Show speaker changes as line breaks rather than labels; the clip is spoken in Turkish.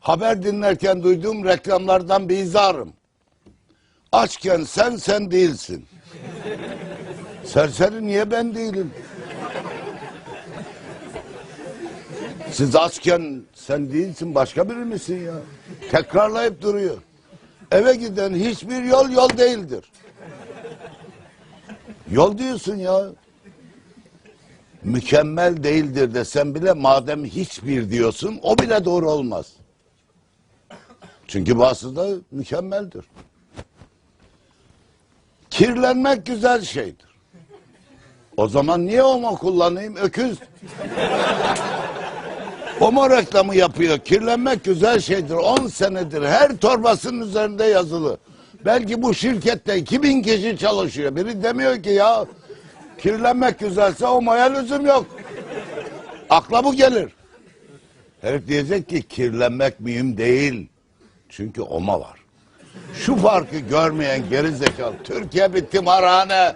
Haber dinlerken duyduğum reklamlardan bir izarım. Açken sen sen değilsin. Serseri niye ben değilim? Siz açken sen değilsin başka biri misin ya? Tekrarlayıp duruyor. Eve giden hiçbir yol yol değildir. Yol diyorsun ya. Mükemmel değildir desem bile madem hiçbir diyorsun o bile doğru olmaz. Çünkü bazısı da mükemmeldir. Kirlenmek güzel şeydir. O zaman niye omo kullanayım öküz? Omo reklamı yapıyor. Kirlenmek güzel şeydir. 10 senedir her torbasının üzerinde yazılı. Belki bu şirkette 2000 kişi çalışıyor. Biri demiyor ki ya kirlenmek güzelse omoya lüzum yok. Akla bu gelir. Herif diyecek ki kirlenmek mühim değil. Çünkü oma var. Şu farkı görmeyen geri zekalı. Türkiye bir tımarhane.